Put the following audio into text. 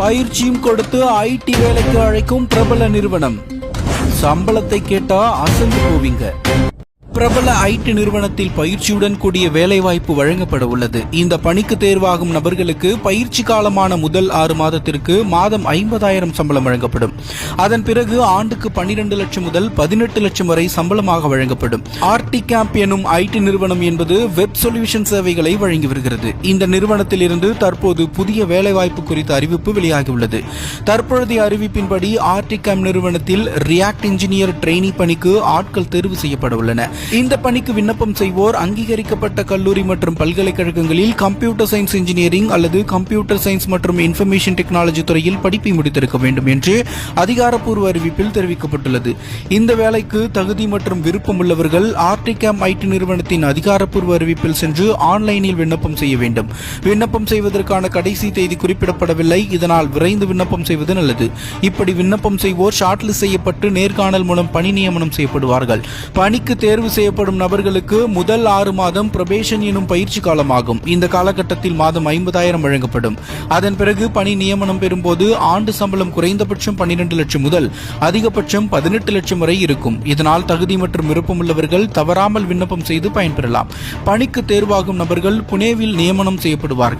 பயிற்சியும் கொடுத்து ஐடி வேலைக்கு அழைக்கும் பிரபல நிறுவனம். சம்பளத்தை கேட்டா அசந்து போவீங்க. பிரபல ஐடி நிறுவனத்தில் பயிற்சியுடன் கூடிய வேலைவாய்ப்பு வழங்கப்பட உள்ளது. இந்த பணிக்கு தேர்வாகும் நபர்களுக்கு பயிற்சி காலமான முதல் ஆறு மாதத்திற்கு மாதம் ஐம்பதாயிரம் சம்பளம் வழங்கப்படும். அதன் பிறகு ஆண்டுக்கு பன்னிரண்டு லட்சம் முதல் பதினெட்டு லட்சம் வரை சம்பளமாக வழங்கப்படும். ஆர்டி கேம்ப் எனும் ஐடி நிறுவனம் என்பது வெப் சொல்யூஷன் சேவைகளை வழங்கி வருகிறது. இந்த நிறுவனத்தில் இருந்து தற்போது புதிய வேலைவாய்ப்பு குறித்த அறிவிப்பு வெளியாகியுள்ளது. தற்பொழுதைய அறிவிப்பின்படி ஆர்டி கேம்ப் நிறுவனத்தில் ரியாக்ட் இன்ஜினியர் ட்ரெயினி பணிக்கு ஆட்கள் தேர்வு செய்யப்பட உள்ளன. இந்த பணிக்கு விண்ணப்பம் செய்வோர் அங்கீகரிக்கப்பட்ட கல்லூரி மற்றும் பல்கலைக்கழகங்களில் கம்ப்யூட்டர் சயின்ஸ் இன்ஜினியரிங் அல்லது கம்ப்யூட்டர் சயின்ஸ் மற்றும் இன்ஃபர்மேஷன் டெக்னாலஜி துறையில் படிப்பை முடித்திருக்க வேண்டும் என்று அதிகாரப்பூர்வ அறிவிப்பில் தெரிவிக்கப்பட்டுள்ளது. இந்த வேலைக்கு தகுதி மற்றும் விருப்பம் உள்ளவர்கள் ஆர்டிகேம் ஐடி நிறுவனத்தின் அதிகாரப்பூர்வ அறிவிப்பில் சென்று ஆன்லைனில் விண்ணப்பம் செய்ய வேண்டும். விண்ணப்பம் செய்வதற்கான கடைசி தேதி குறிப்பிடப்படவில்லை. இதனால் விரைந்து விண்ணப்பம் செய்வது நல்லது. இப்படி விண்ணப்பம் செய்வோர் ஷார்ட்லிஸ்ட் செய்யப்பட்டு நேர்காணல் மூலம் பணி நியமனம் செய்யப்படுவார்கள். பணிக்கு தேர்வு செய்யப்படும் நபர்களுக்கு முதல் ஆறு மாதம் ப்ரொபேஷன் எனும் பயிற்சி காலமாகும். இந்த காலகட்டத்தில் மாதம் ஐம்பதாயிரம் வழங்கப்படும். அதன் பிறகு பணி நியமனம் பெறும்போது ஆண்டு சம்பளம் குறைந்தபட்சம் பன்னிரண்டு லட்சம் முதல் அதிகபட்சம் பதினெட்டு லட்சம் வரை இருக்கும். இதனால் தகுதி மற்றும் விருப்பமுள்ளவர்கள் தவறாமல் விண்ணப்பம் செய்து பயன்பெறலாம். பணிக்கு தேர்வாகும் நபர்கள் புனேவில் நியமனம் செய்யப்படுவார்கள்.